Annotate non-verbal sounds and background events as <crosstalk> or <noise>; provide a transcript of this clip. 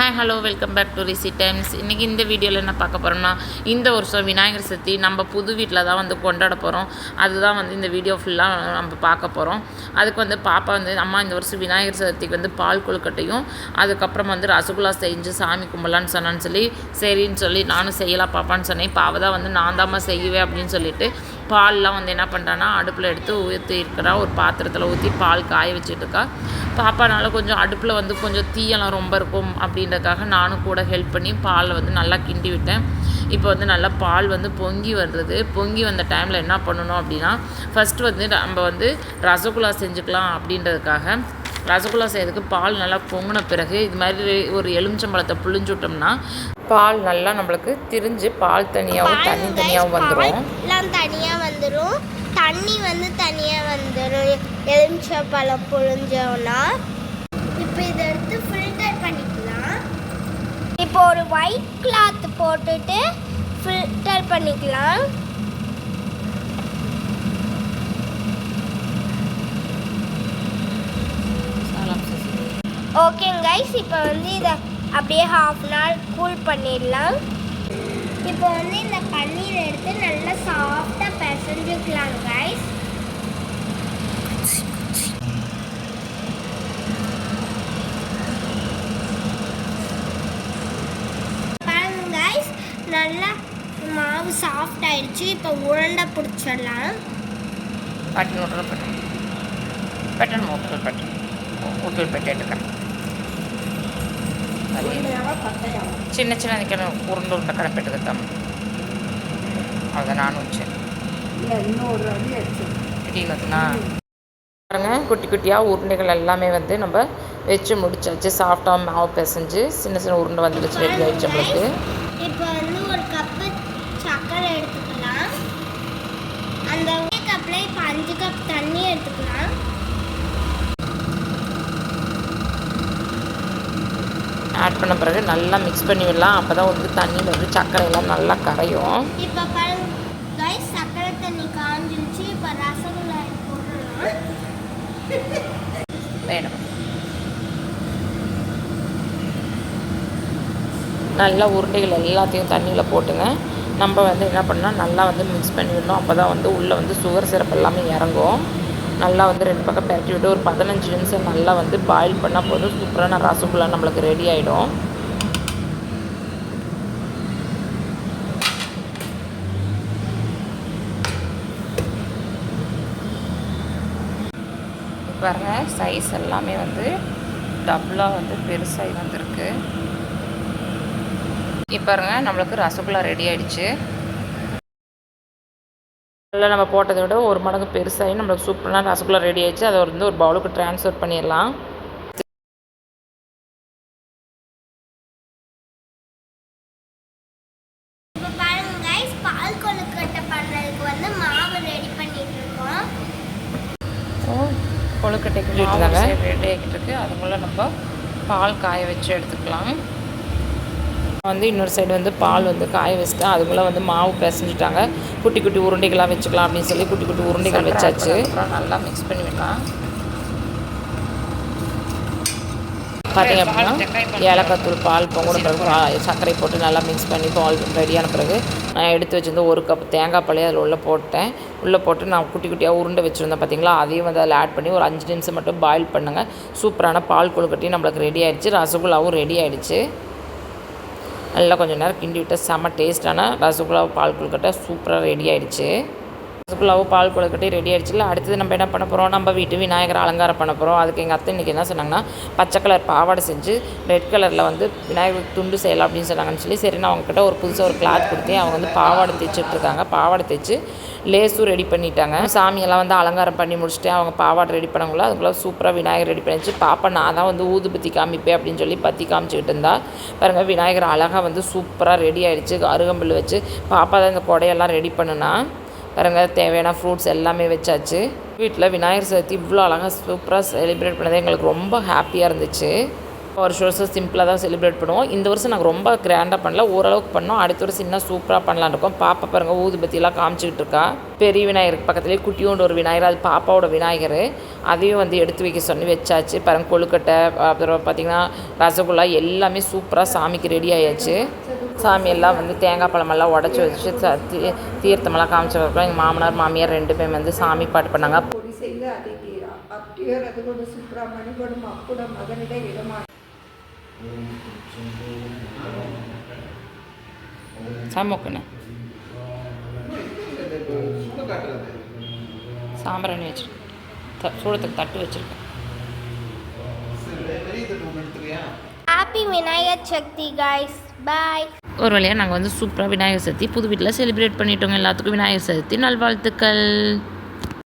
Hi hello welcome back to Rishi times இன்றைக்கி இந்த வீடியோவில் என்ன பார்க்க போகிறோம்னா இந்த வருஷம் விநாயகர் சதுர்த்தி நம்ம புது வீட்டில் தான் வந்து கொண்டாட போகிறோம் அதுதான் வந்து இந்த வீடியோ ஃபுல்லாக நம்ம பார்க்க போகிறோம் அதுக்கு வந்து பாப்பா வந்து அம்மா இந்த வருஷம் விநாயகர் சதுர்த்திக்கு வந்து பால் கொழுக்கட்டையும் அதுக்கப்புறம் வந்து ரசகுல்லா செஞ்சு சாமி கும்பலான்னு சொன்னான்னு சொல்லி சரின்னு சொல்லி நானும் செய்யலாம் பாப்பான்னு சொன்னேன். இப்போ அவள் தான் வந்து நான் தாம்மா செய்வேன் அப்படின்னு சொல்லிட்டு பால்லாம் வந்து என்ன பண்ணுறான்னா அடுப்பில் எடுத்து ஊற்றி இருக்கிறா. ஒரு பாத்திரத்தில் ஊற்றி பால் காய வச்சுட்டு இருக்கா. பாப்பானால கொஞ்சம் அடுப்பில் வந்து கொஞ்சம் தீயெல்லாம் ரொம்ப இருக்கும் அப்படின்னு அப்படின்றதுக்காக நானும் கூட ஹெல்ப் பண்ணி பாலை வந்து நல்லா கிண்டி விட்டேன். இப்போ வந்து நல்லா பால் வந்து பொங்கி வருது. பொங்கி வந்த டைமில் என்ன பண்ணணும் அப்படின்னா ஃபஸ்ட்டு வந்து நம்ம வந்து ரசகுல்லா செஞ்சுக்கலாம் அப்படின்றதுக்காக. ரசகுல்லா செய்யறதுக்கு பால் நல்லா பொங்கின பிறகு இது மாதிரி ஒரு எலுமிச்சம்பழத்தை புழிஞ்சு விட்டோம்னா பால் நல்லா நம்மளுக்கு திரிஞ்சு பால் தனியாகவும் தண்ணி தனியாகவும் வந்துடும் எல்லாம் தனியாக வந்துடும் தண்ணி வந்து தனியாக வந்துடும் எலுமிச்சப்பழம் புழிஞ்சோன்னா இப்போ இதை இப்போ ஒரு ஒயிட் கிளாத் போட்டுட்டு ஃபில்டர் பண்ணிக்கலாம். ஓகேங்க கைஸ் இப்போ வந்து இதை அப்படியே ஹாஃப் அன் ஹவர் கூல் பண்ணிடலாம். இப்போ வந்து இந்த பன்னீர் எடுத்து நல்லா சாஃப்டாக பிசைஞ்சுக்கலாம் கைஸ் பாருங்க கைஸ் நல்லா மாவு சாஃப்ட் ஆயிடுச்சு இப்போ உருண்டை பிடிச்சிடலாம் பட்டன் விட்ற பட்டன் பட்டன் மூக்கல் பட்டன் ஊக்கல் பெட்டி எடுக்கிறேன் చిన్న చిన్న ఇక్కడ ఉరుండు ఉంట కడపెట్టుకుందాం அதை நானும் வச்சேன் இடியிலதுனா பாருங்க குட்டி குட்டியாக உருண்டைகள் எல்லாமே வந்து நம்ம வச்சு முடிச்சாச்சு சாஃப்டாக மாவு பிசைஞ்சு சின்ன சின்ன உருண்டை வந்துடுச்சு ரெடி ஆயிடுச்சு நம்மளுக்கு இப்போ வந்து ஒரே கப்பில் இப்போ அஞ்சு கப் தண்ணி எடுத்துக்கலாம். ஆட் பண்ண பிறகு நல்லா மிக்ஸ் பண்ணி விடலாம். அப்போ தான் வந்து தண்ணியில் வந்து சர்க்கரை எல்லாம் நல்லா கரையும். இப்போ பாருங்க சர்க்கரை தண்ணி காஞ்சிருச்சு. இப்போ ரசகுல்லா போட்டுடலாம் <laughs> வேணும். நல்லா உருண்டைகள் எல்லாத்தையும் தண்ணியில் போட்டுங்க. நம்ம வந்து என்ன பண்ணால் நல்லா வந்து மிக்ஸ் பண்ணி விடணும் அப்போ தான் வந்து உள்ளே வந்து சுகர் சிரப் எல்லாமே இறங்கும். நல்லா வந்து ரெண்டு பக்கம் பரட்டி விட்டு ஒரு பதினஞ்சு நிமிஷம் நல்லா வந்து பாயில் பண்ணால் போதும். சூப்பரான ரசகுல்லா நம்மளுக்கு ரெடி ஆகிடும் பாருங்க சைஸ் எல்லாமே வந்து டபுளாக வந்து பெருசாகி வந்திருக்கு. இப்போ பாருங்க நம்மளுக்கு ரசகுல்லா ரெடி ஆயிடுச்சு. நல்லா நம்ம போட்டதை விட ஒரு மடங்கு பெருசாகி நம்மளுக்கு சூப்பரான ரசகுல்லா ரெடி ஆயிடுச்சு. அதை வந்து ஒரு பவுலுக்கு ட்ரான்ஸ்ஃபர் பண்ணிடலாம். இப்போ பாருங்க கைஸ் பால் கொழுக்கட்டை பண்ணுறதுக்கு வந்து மாவு ரெடி பண்ணிட்டு இருக்கோம் கொழுக்கட்டைக்கு மாவு ரெடி ஆகிட்டு இருக்கு. அதுக்குள்ளே நம்ம பால் காய வச்சு எடுத்துக்கலாம். வந்து இன்னொரு சைடு வந்து பால் வந்து காய வச்சுட்டேன் அதுக்குள்ளே வந்து மாவு பிசைஞ்சிட்டாங்க. குட்டி குட்டி உருண்டைகளாக வச்சுக்கலாம் அப்படின்னு சொல்லி குட்டி குட்டி உருண்டைகள் வச்சாச்சு. நல்லா மிக்ஸ் பண்ணி விடலாம். பார்த்தீங்க அப்படின்னா ஏலக்காய் தூள் பால் பொங்குன பிறகு சர்க்கரை போட்டு நல்லா மிக்ஸ் பண்ணி பால் ரெடியான பிறகு நான் எடுத்து வச்சிருந்த ஒரு கப் தேங்காய் பழைய அதில் உள்ளே போட்டேன். உள்ளே போட்டு நான் குட்டி குட்டியாக உருண்டை வச்சுருந்தேன் பார்த்தீங்களா அதையும் வந்து அதில் ஆட் பண்ணி ஒரு அஞ்சு நிமிஷம் மட்டும் பாயில் பண்ணுங்க. சூப்பரான பால் கொழுக்கட்டையும் நம்மளுக்கு ரெடி ஆயிடுச்சு. ரசகுல்லாவும் ரெடி ஆயிடுச்சு. நல்லா கொஞ்சம் நேரம் கிண்டி விட்டால் செம்ம டேஸ்ட்டான ரசகுல்லா பால் கொழுக்கட்டை சூப்பராக ரெடி ஆகிடுச்சி ரசகுல்லாவும் பால் கொழுக்கட்டி ரெடி ஆயிடுச்சுல அடுத்தது நம்ம என்ன பண்ண போகிறோம் நம்ம வீட்டு விநாயகர் அலங்காரம் பண்ண போகிறோம் அதுக்கு எங்கள் அத்தை இன்றைக்கி என்ன சொன்னாங்கன்னா பச்சை கலர் பாவாடை செஞ்சு ரெட் கலரில் வந்து விநாயகர் துண்டு செய்யலாம் அப்படின்னு சொன்னாங்கன்னு சொல்லி சரி நான் அவங்கக்கிட்ட ஒரு புதுசாக ஒரு கிளாத் கொடுத்தேன். அவங்க வந்து பாவாடை தைச்சிட்ருக்காங்க பாவாடை தைச்சு லேஸும் ரெடி பண்ணிட்டாங்க. சாமியெல்லாம் வந்து அலங்காரம் பண்ணி முடிச்சுட்டு அவங்க பாவாடை ரெடி பண்ணவங்கள அதுக்குள்ள சூப்பராக விநாயகர் ரெடி பண்ணிச்சு பாப்பா நான் தான் வந்து ஊதுபத்தி காமிப்பேன் அப்படின்னு சொல்லி பற்றி காமிச்சிக்கிட்டு இருந்தா. பாருங்கள் விநாயகர் அழகாக வந்து சூப்பராக ரெடி ஆயிடுச்சு. அருகம்புல் வச்சு பாப்பா தான் இந்த கொடையெல்லாம் ரெடி பண்ணுனா. பாருங்க தேவையான ஃப்ரூட்ஸ் எல்லாமே வச்சாச்சு. வீட்டில் விநாயகர் சதுர்த்தி இவ்வளோ அழகாக சூப்பராக செலிப்ரேட் பண்ணது எங்களுக்கு ரொம்ப ஹாப்பியாக இருந்துச்சு. வருஷம் வருஷம் சிம்பிளாக தான் செலிப்ரேட் பண்ணுவோம். இந்த வருஷம் நாங்கள் ரொம்ப கிராண்டாக பண்ணல ஓரளவுக்கு பண்ணோம். அடுத்த வருஷம் இன்னும் சூப்பராக பண்ணலான்னு இருக்கோம். பாப்பா பாருங்க ஊதுபத்தியெல்லாம் காமிச்சிக்கிட்டு இருக்கா. பெரிய விநாயகருக்கு பக்கத்துலேயே குட்டியோண்டு ஒரு விநாயகர் அது பாப்பாவோட விநாயகர். அதையும் வந்து எடுத்து வைக்க சொல்லி வச்சாச்சு. பாருங்க கொழுக்கட்டை அப்புறம் பார்த்திங்கன்னா ரசகுல்லா எல்லாமே சூப்பராக சாமிக்கு ரெடி ஆயாச்சு. சாமியெல்லாம் வந்து தேங்காய் பழமெல்லாம் உடச்சி வச்சு தீர்த்தமெல்லாம் காமிச்சதுக்கப்புறம் எங்கள் மாமனார் மாமியார் ரெண்டு பேரும் வந்து சாமி பாட்டு பண்ணாங்க. சாமோக்குண்ணே. சாம்பிராணி வச்சுருக்கேன் சூடத்துக்கு தட்டு வச்சிருக்கேன். ஹாப்பி விநாயகர் சக்தி காய்ஸ் பாய் ஒரு வழியாக நாங்கள் வந்து சூப்பராக விநாயகர் சதுர்த்தி புது வீட்டில் செலிப்ரேட் பண்ணிட்டோங்க. எல்லாத்துக்கும் விநாயகர் சதுர்த்தி. நல்வாழ்த்துக்கள்.